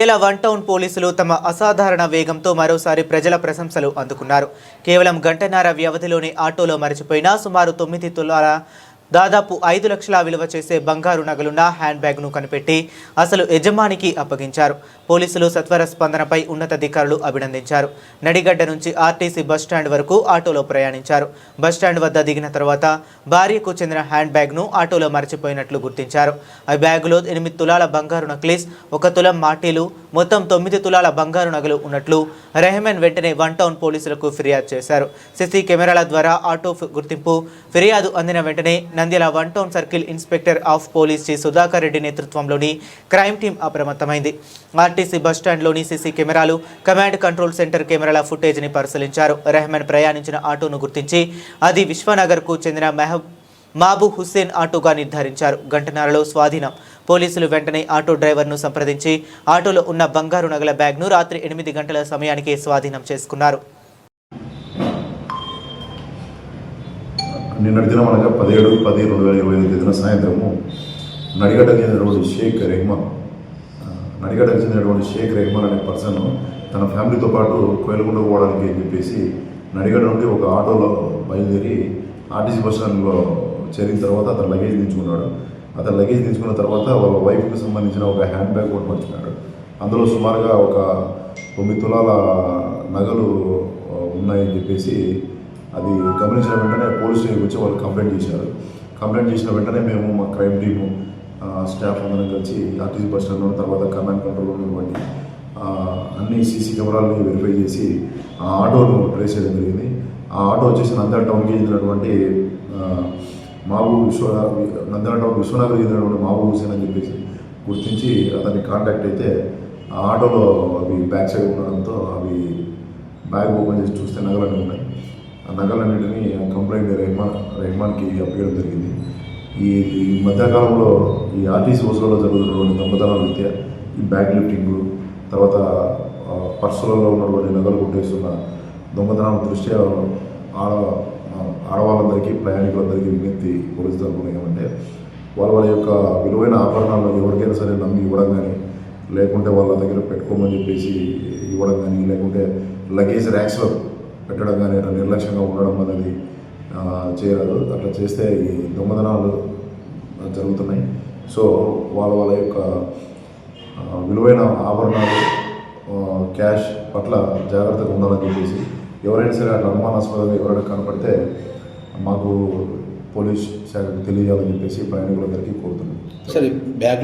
ఇలా one town పోలీసులు తమ అసాధారణ వేగంతో మరోసారి ప్రజల ప్రశంసలు అందుకున్నారు. కేవలం గంటన్నర వ్యవధిలోనే ఆటోలో మరచిపోయిన సుమారు తొమ్మిది తులాల దాదాపు ఐదు లక్షల విలువ చేసే బంగారు నగలున్న హ్యాండ్ బ్యాగ్ను కనిపెట్టి అసలు యజమానికి అప్పగించారు. పోలీసులు సత్వర స్పందనపై ఉన్నతాధికారులు అభినందించారు. నడిగడ్డ నుంచి ఆర్టీసీ బస్టాండ్ వరకు ఆటోలో ప్రయాణించారు. బస్టాండ్ వద్ద దిగిన తర్వాత భార్యకు చెందిన హ్యాండ్ బ్యాగ్ను ఆటోలో మరచిపోయినట్లు గుర్తించారు. ఆ బ్యాగులో ఎనిమిది తులాల బంగారు నక్లీస్ ఒక తులం మాటీలు మొత్తం తొమ్మిది తులాల బంగారు నగలు ఉన్నట్లు రెహమాన్ వెంటనే వన్ టౌన్ పోలీసులకు ఫిర్యాదు చేశారు. సిసి కెమెరాల ద్వారా ఆటో గుర్తింపు ఫిర్యాదు అందిన వెంటనే Nandyal one town circle inspector of police Shri Sudhakar Reddy నేతృత్వంలోని క్రైమ్ టీం అప్రమత్తమైంది. RTC బస్టాండ్లోని CC cameras command control centre కెమెరాల ఫుటేజ్ని పరిశీలించారు. రెహమాన్ ప్రయాణించిన ఆటోను గుర్తించి అది విశ్వనగర్కు చెందిన మెహబ్ మాబు హుస్సేన్ ఆటోగా నిర్ధారించారు. గంటన్నరలో స్వాధీనం. పోలీసులు వెంటనే ఆటో డ్రైవర్ను సంప్రదించి ఆటోలో ఉన్న బంగారు నగల బ్యాగ్ను రాత్రి ఎనిమిది గంటల సమయానికి స్వాధీనం చేసుకున్నారు. నిన్నటి దినం అనగా పదిహేడు పది రెండు వేల ఇరవై ఐదు తేదీన సాయంత్రము నడిగడ్డకు చెందినటువంటి షేక్ రెహమాన్. నడిగడ్డకు చెందినటువంటి షేక్ రెహమాన్ అనే పర్సన్ తన ఫ్యామిలీతో పాటు కోయలగుండ పోవడానికి అని చెప్పేసి నడిగడ్డ నుండి ఒక ఆటోలో బయలుదేరి ఆర్టీసీ బస్ స్టాండ్లో చేరిన తర్వాత అతను లగేజ్ దించుకున్నాడు. అతను లగేజ్ దించుకున్న తర్వాత వాళ్ళ వైఫ్కి సంబంధించిన ఒక హ్యాండ్ బ్యాగ్ ఒకటి మర్చిపోయాడు అందులో సుమారుగా ఒక తొమ్మిది తులాల నగలు ఉన్నాయని చెప్పేసి అది గమనించిన వెంటనే పోలీస్ స్టేషన్కి వచ్చి వాళ్ళు కంప్లైంట్ చేశారు. కంప్లైంట్ చేసిన వెంటనే మేము మా క్రైమ్ టీము స్టాఫ్ అందరం కలిసి ఆర్టీసీ బస్ స్టాండ్లో తర్వాత కమాండ్ కంట్రోల్ ఉన్నటువంటి అన్ని సీసీ కెమెరాలని వెరిఫై చేసి ఆ ఆటోను ట్రేస్ చేయడం జరిగింది. ఆ ఆటో వచ్చేసి నంద్యాల టౌన్కి చెందినటువంటి మాబూ విశ్వ నంద్యాల టౌన్ విశ్వనగర్ చెందినటువంటి మాబూ హుసేన్ అని చెప్పేసి గుర్తించి అతన్ని కాంటాక్ట్ అయితే ఆ ఆటోలో అవి బ్యాక్ సైడ్ ఉండడంతో అవి బ్యాగ్ ఓపెన్ చేసి చూస్తే నగలన్నీ ఉన్నాయి. నగలన్నింటినీ కంప్లైంట్ రెహమాన్ రెహమాన్కి అప్పగడం జరిగింది. ఈ ఈ మధ్యకాలంలో ఈ ఆర్టీసీ బస్సులలో జరుగుతున్నటువంటి దొంగతనాల రీత్యా ఈ బ్యాగ్ లిఫ్టింగ్ తర్వాత పర్సులలో ఉన్నటువంటి నగలు కొట్టేస్తున్న దొంగతనాల దృష్ట్యా ఆడ ఆడవాళ్ళందరికీ ప్రయాణికులందరికీ విజ్ఞప్తి పోలీసు తరపున ఏమంటే వాళ్ళ వాళ్ళ యొక్క విలువైన ఆభరణాలు ఎవరికైనా సరే నమ్మి ఇవ్వడం కానీ లేకుంటే వాళ్ళ దగ్గర పెట్టుకోమని చెప్పేసి ఇవ్వడం కానీ లేకుంటే లగేజ్ ర్యాక్స్లో పెట్టడం కానీ నిర్లక్ష్యంగా ఉండడం అనేది చేయరాదు. అట్లా చేస్తే ఈ దొంగతనాలు జరుగుతున్నాయి. సో వాళ్ళ వాళ్ళ యొక్క విలువైన ఆభరణాలు క్యాష్ పట్ల జాగ్రత్తగా ఉండాలని చెప్పేసి ఎవరైనా సరే అట్లా అనుమానాస్పదంగా ఎవరైనా కనపడితే మాకు పోలీస్ శాఖకు తెలియాలని చెప్పేసి ప్రయాణికులందరికీ కోరుతున్నాం. సరే బ్యాగ్